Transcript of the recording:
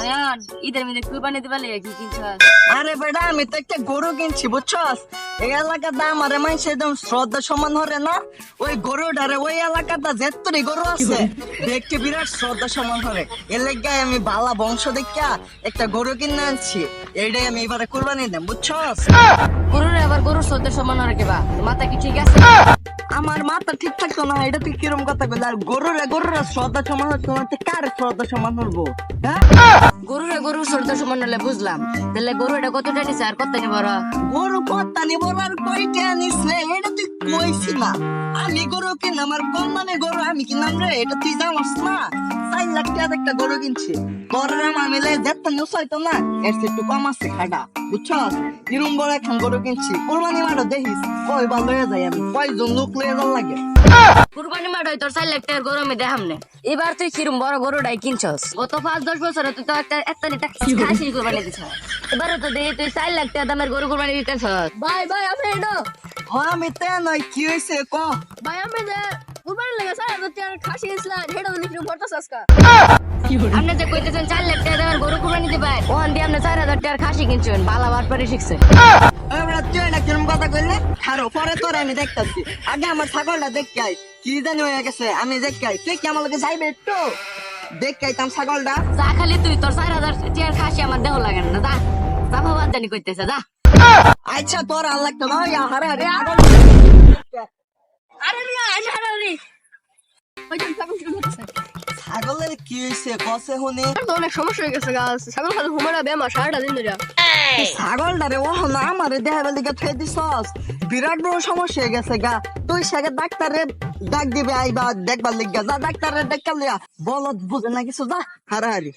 নয়ন ঈদের মধ্যে কুরবানি দিবা লেগে কি কিনছস আরে বেটা আমি তো একটা গরু কিনছি বুঝছস? এই শ্রদ্ধা সমান হরে না। ওই গরুটারে ওই এলাকাটা যেতরি গরু আছে দেখতে বিরাট শ্রদ্ধা সমান হরে এর লেগায় আমি বালা বংশ দেখা একটা গরু কিনে আনছি। এইটাই আমি এবারে কুরবানি দেব বুঝছস? গরুর আবার গরুর সদ্য সমান হরে কেবা মাথা কি ঠিক আছে? আমার মাথা ঠিক থাকতো না এটা তুই কিরম কথা বলে আর গরুরে গরুরে শ্রদ্ধা সমান হচ্ছে কার শ্রদ্ধা সমান হব হ্যাঁ? গরুর সদ্য সমান বুঝলাম। তাহলে গরু এটা কতটা নিছে আর কত নিব গরু কত নিব আর কয়টা নিছে? এটা তুই কইছি না। আমি গরু কিন আমার কম মানে গরু আমি কিনলাম রে? এটা তুই জানাস না? চার লাখ টাকা একটা গরু কিনছি। গরুর আমি লে যেতে নিউজ হয়তো না, এর একটু কম আছে খাটা বুঝছস এরম বড় এখন গরু কিনছি। কোরবানি মাঠও দেখিস কয় বা লয়ে যাই আমি। কয়জন লোক লয়ে যাওয়ার লাগে। কুরবানি মাঠ তোর চার লাখ টাকার গরু আমি দেখাম না? এবার তুই কিরম বড় গরুটাই কিনছস। গত পাঁচ দশ বছরে তুই তো একটা একটা খাসি কুরবানি দিছস এবারে তো দেখি তুই চার লাখ টাকা দামের গরু কুরবানি দিতেছস। ভাই ভাই আপনি এটা হ্যাঁ আমি তে নয় কি হয়েছে ক? ভাই আমি কুরবানি লাগে স্যার আমি তো খাসি ইসলাম হেটা কিরম করতেছ আজকা আপনি যে কইতেছেন চার লাখ দামের গরু ওখান দিয়ে আপনি চার হাজার টাকার খাসি কিনছেন বালা বার পরে শিখছে কথা কইলে? খারো পরে তোর আমি দেখতাছি। আগে আমার ছাগলটা দেখতে কি জানি হয়ে গেছে আমি দেখতে তুই কি আমার যাইবে একটু? দেখতে আইতাম ছাগলটা। যা খালি তুই তোর চার হাজার টাকার খাসি আমার দেহ লাগে না যা। যা বাবা জানি কইতেছে যা। আচ্ছা তোর আর লাগতো না হারে হারে আগল আরে না আরে আরে আরে। ছাগলের কি হয়েছে কসে হুনি তো অনেক সমস্যা হয়ে গেছে গাছ ছাগল খালি ঘুমারা বেমা সারাটা দিন ধরে। ছাগলটা রে ও না আমারে দেখার লিগে থুয়ে দিছস বিরাট বড় সমস্যা হয়ে গেছে গা। তুই সেগে ডাক্তারে ডাক দিবে আইবা দেখবার লিগা যা ডাক্তারে ডাক্তার লিয়া। বলত বুঝে না কিছু যা হারাহারি।